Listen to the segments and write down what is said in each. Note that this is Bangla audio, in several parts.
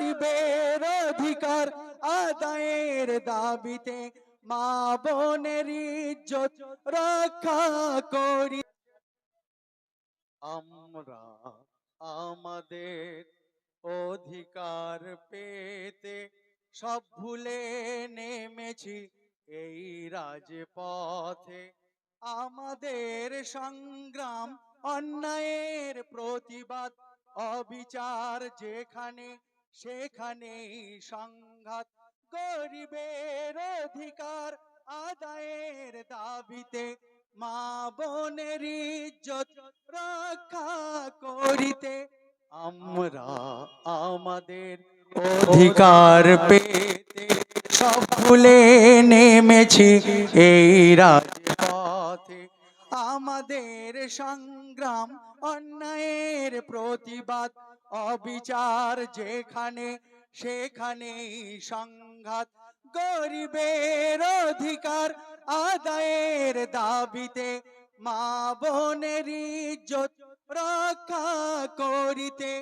গরিবের অধিকার আদায়ের দাবিতে মা বোনের ইজ্জত রক্ষা করি। আমরা আমাদের অধিকার পেতে সব ভুলে নেমেছি এই রাজপথে। আমাদের সংগ্রাম অন্যায়ের প্রতিবাদ, অবিচার যেখানে সেখানেই সংঘাত গরিবের অধিকার আদায়ের দাবিতে মা বোনের ইজ্জত রক্ষা করিতে আমরা আমাদের অধিকার পেতে সব ভুলে নেমেছি এই রাজপথে। আমাদের সংগ্রাম, অন্যায়ের প্রতিবাদ অবিচার যেখানে, সেখানে সংঘাত গরিবের অধিকার আদায়ের দাবিতে মা বোনের ইজ্জত রক্ষা করিতে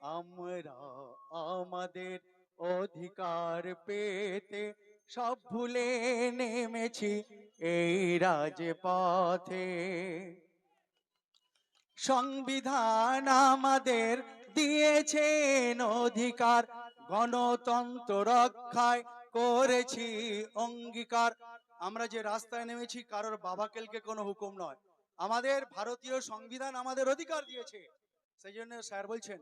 আমরা আমাদের অধিকার পেতে সব ভুলে নেমেছি এই রাজপথে। সংবিধান আমাদের দিয়েছেন অধিকার, গণতন্ত্র রক্ষায় করেছি অঙ্গীকার। আমরা যে রাস্তায় নেমেছি, কারোর বাবা কেলকে কোনো হুকুম নয়। আমাদের ভারতীয় সংবিধান আমাদের অধিকার দিয়েছে। সেই জন্য স্যার বলছেন,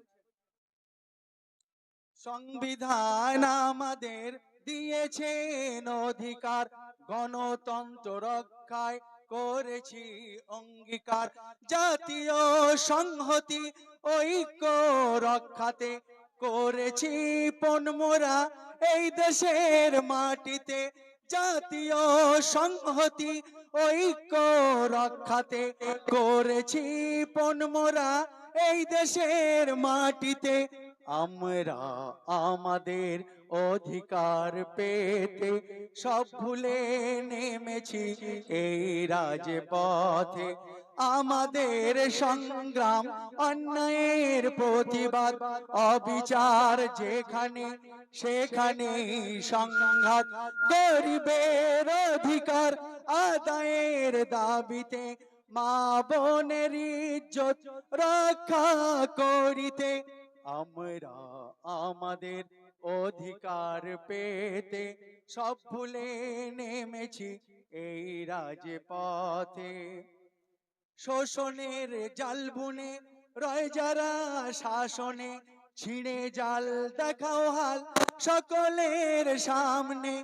সংবিধান আমাদের দিয়েছেন অধিকার, গণতন্ত্র রক্ষায় করেছি অঙ্গীকার। জাতীয় সংহতি, ঐক্য রক্ষাতে করেছি পনমোরা এই দেশের মাটিতে জাতীয় সংহতি, ঐক্য রক্ষাতে করেছি পনমোরা এই দেশের মাটিতে আমরা আমাদের অধিকার পেতে সব ভুলে নেমেছি এই রাজপথে। আমাদের সংগ্রাম, অন্যায়ের প্রতিবাদ, অবিচার যেখানে সেখানে সংঘাত। গরিবের অধিকার আদায়ের দাবিতে মা বোনের ইজ্জত রক্ষা করিতে আমরা আমাদের অধিকার পেতে সব ভুলে নেমেছি এই রাজপথে। শোষণের জাল বুনে রয় যারা শাসনে, ছিঁড়ে জাল দেখাও হাল সকলের সামনে।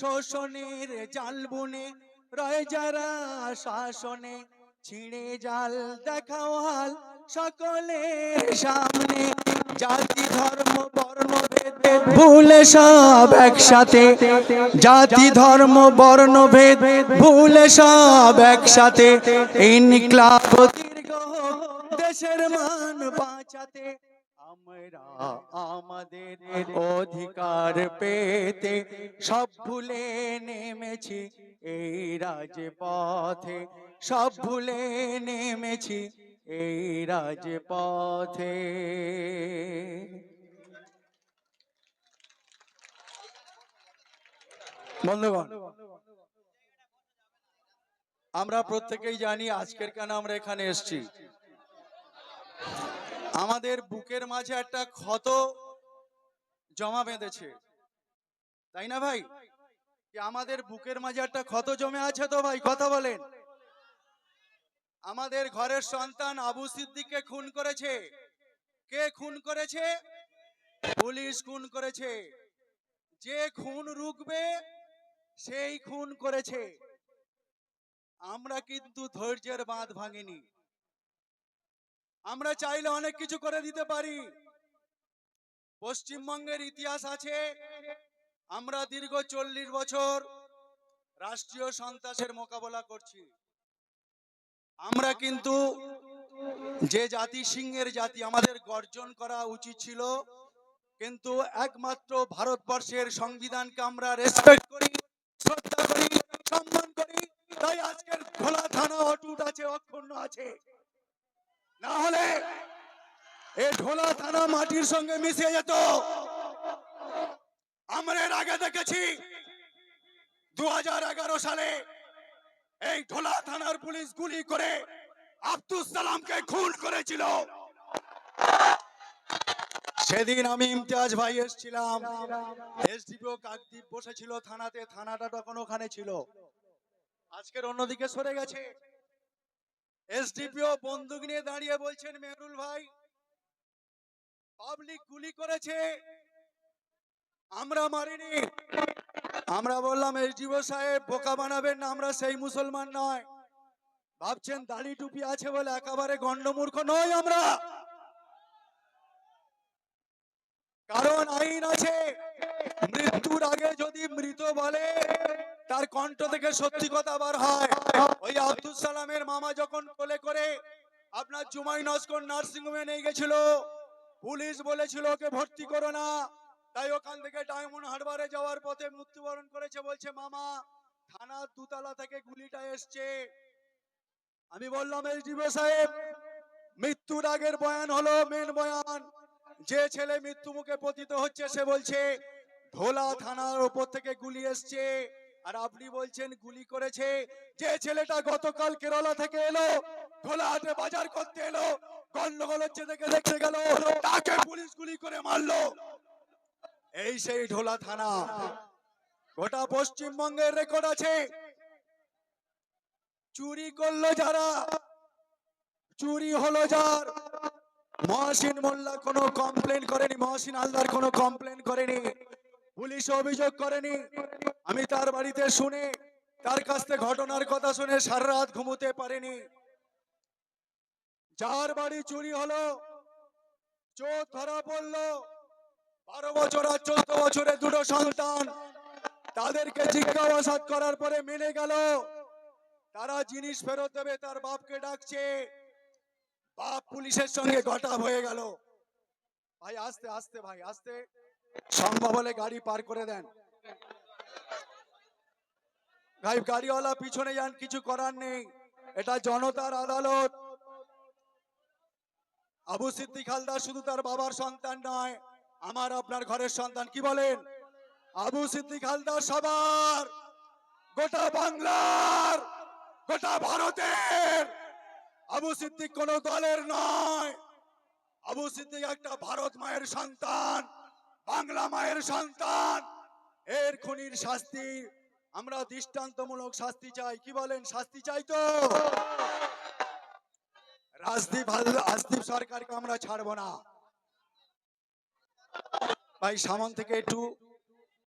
শোষণের জাল বুনে রয় যারা শাসনে, ছিঁড়ে জাল দেখাও হাল সকলের সামনে। জাতি, ধর্ম, বর্ণ ভুলে সব একসাথে। জাতি, ধর্ম, বর্ণ, ভেদ ভুলে সব একসাথে। ইনকলাব, দীর্ঘ, দেশের মান বাঁচাতে। আমরা আমাদের অধিকার পেতে সব ভুলে নেমেছি এই রাজপথে। সব ভুলে নেমেছি এই রাজপথে। বন্ধুগণ, আমরা প্রত্যেকেই জানি আজকের কেন আমরা এখানে এসেছি। আমাদের বুকের মাঝে একটা ক্ষত জমা বেঁধেছে। তাই না ভাই? আমাদের বুকের মাঝে একটা ক্ষত জমে আছে তো ভাই? কথা বলেন। আমাদের ঘরের সন্তান আবু সিদ্দিককে খুন করেছে। কে খুন করেছে? পুলিশ খুন করেছে। যে খুন রুখবে, সেই খুন করেছে। আমরা কিন্তু ধৈর্যের বাঁধ ভাঙিনি। আমরা চাইলে অনেক কিছু করে দিতে পারি। পশ্চিমবঙ্গের ইতিহাস আছে, আমরা দীর্ঘ চল্লিশ বছর রাষ্ট্রীয় সন্ত্রাসের মোকাবেলা করছি। আমরা কিন্তু যে জাতি সিংহের জাতি আমাদের গর্জন করা উচিত ছিল, কিন্তু একমাত্র ভারতবর্ষের সংবিধানকে আমরা রেসপেক্ট করি, শ্রদ্ধা করি, সম্মান করি, তাই আজকের খোলা থানা অটুট আছে, অক্ষুণ্ণ আছে। না হলে এ ঢোলা থানা মাটির সঙ্গে মিশে যেত। আমরা এর আগে দেখেছি দু হাজার এগারো সালে এই ঢোলা থানার পুলিশ গুলি করে আব্দুল সালামকে খুন করেছিল। সেদিন আমি ইমতিয়াজ ভাই এসেছিলাম। এসডিপিও কাকদ্বীপ বসেছিল থানাতে, থানাটা তখন ওখানে ছিল। আজকের অন্যদিকে সরে গেছে। এসডিপিও বন্দুক নিয়ে দাঁড়িয়ে বলছেন, মেহরুল ভাই, পাবলিক গুলি করেছে, আমরা মারিনি। আমরা বললাম এসডিও সাহেব বোকা বানাবেন না, আমরা সেই মুসলমান নয়। ভাবছেন, দাড়ি টুপি আছে বলে একেবারে গন্ডমূর্খ নই আমরা। কারণ আইন আছে, মৃত্যুর আগে যদি মৃত বলে, তার কণ্ঠ থেকে সত্যি কথা বার হয়। ওই আব্দুল সালামের মামা যখন কোলে করে আপনার জুমাই নস্কর নার্সিং হোমে নিয়ে গেছিল, পুলিশ বলেছিল, ওকে ভর্তি করো না। তাই ওখান থেকে ডায়মন্ড হারবারে যাওয়ার পথে মৃত্যুবরণ করেছে, বলছে, মামা, থানার দুতলা থেকে গুলিটা এসছে। আমি বললাম, এই ডিবো সাহেব, মৃত্যুর আগের বয়ান হলো, মেন বয়ান। যে ছেলে মৃত্যু মুখে পতিত হচ্ছে, সে বলছে, ধোলা থানার ওপর থেকে গুলি এসছে। আর আপনি বলছেন, গুলি করেছে। যে ছেলেটা গতকাল কেরালা থেকে এলো ধোলাহাটে বাজার করতে এলো, গন্ডগোল হচ্ছে দেখে দেখতে গেল, তাকে পুলিশ গুলি করে মারলো। এই সেই ঢোলা থানা। গোটা পশ্চিমবঙ্গের রেকর্ড আছে। চুরি করল যারা, চুরি হলো যার। মহসিন মোল্লা কোনো কমপ্লেন করেনি, মহাসিন আলদার কোনো কমপ্লেন করেনি। পুলিশ অভিযোগ করেনি। আমি তার বাড়িতে শুনে, তার কাছ থেকে ঘটনার কথা শুনে সারা রাত ঘুমোতে পারিনি। যার বাড়ি চুরি হলো চোর ধরা পড়ল বারো বছর আর চোদ্দ বছরে দুটো সন্তান। তাদেরকে জিজ্ঞাসাবাদ করার পরে মেনে গেল। তারা জিনিস ফেরত দেবে, তার বাপকে ডাকছে। বাপ পুলিশের সঙ্গে ঘটা হয়ে গেল। ভাই, আস্তে আস্তে ভাই, আস্তে। সম্ভব হলে গাড়ি পার করে দেন। ভাই, গাড়িওয়ালা পিছনে যান, কিছু করার নেই। এটা জনতার আদালত। আবু সিদ্দিক হালদার শুধু তার বাবার সন্তান নয় আমার আপনার ঘরের সন্তান কি বলেন? আবু সিদ্দিক হালদার সবার। গোটা বাংলার, গোটা ভারতের। আবু সিদ্দিক কোন দলের নয়। আবু সিদ্দিক একটা ভারত মায়ের সন্তান, বাংলা মায়ের সন্তান। এর খুনির শাস্তি, আমরা দৃষ্টান্তমূলক শাস্তি চাই। কি বলেন? শাস্তি চাই তো? রাজদীপ হাল- রাজদীপ সরকারকে আমরা ছাড়বো না। ভাই সামান থেকে একটু